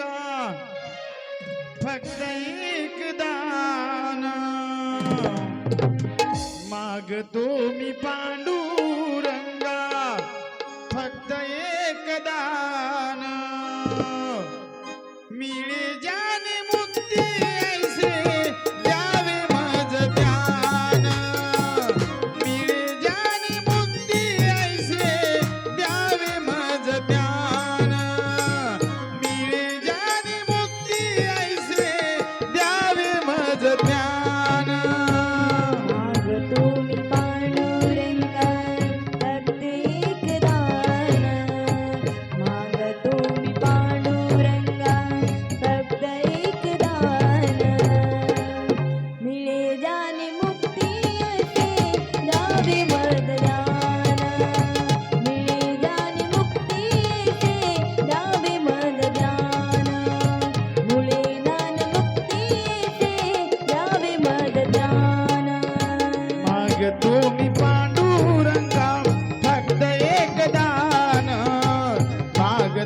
गा फक्त एक दान. मागतो मी पांडुरंगा फक्त एक दान. मिळे जा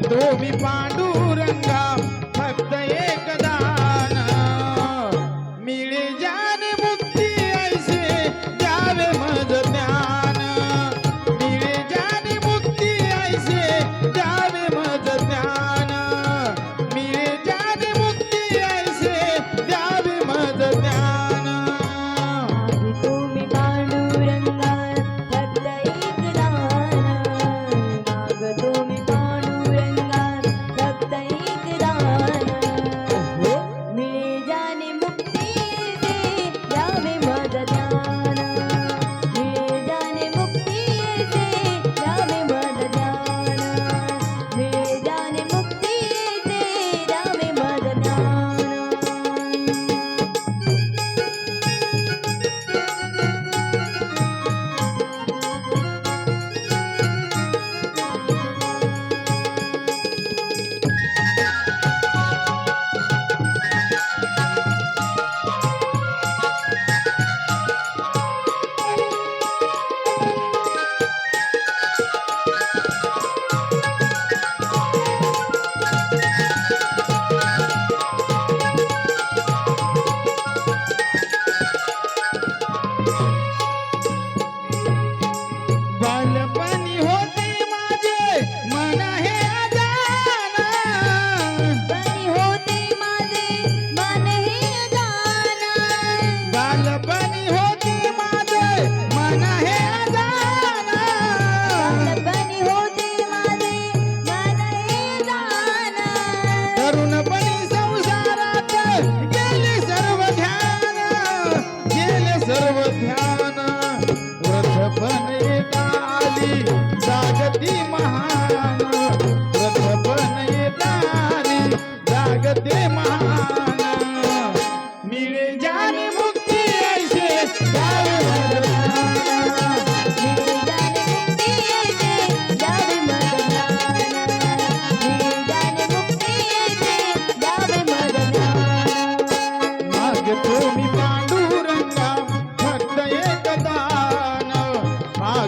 तुम्ही पांडुरंगा।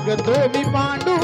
पांडू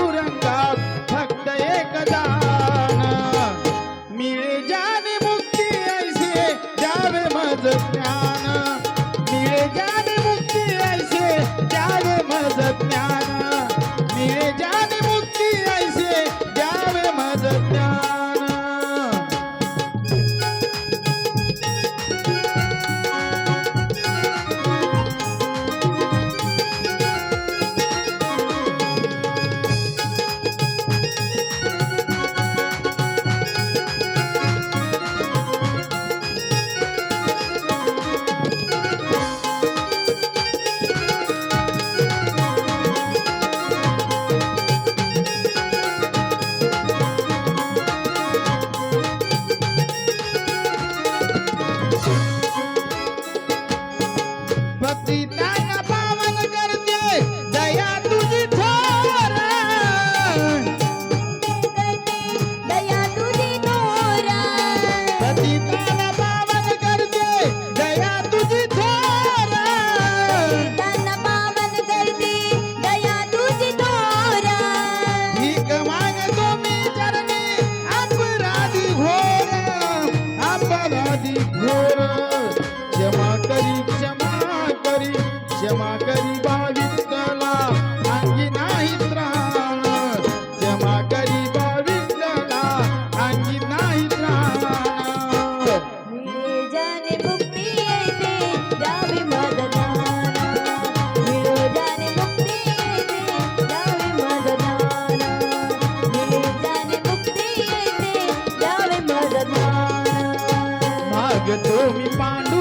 मागतो मी पांडुरंगा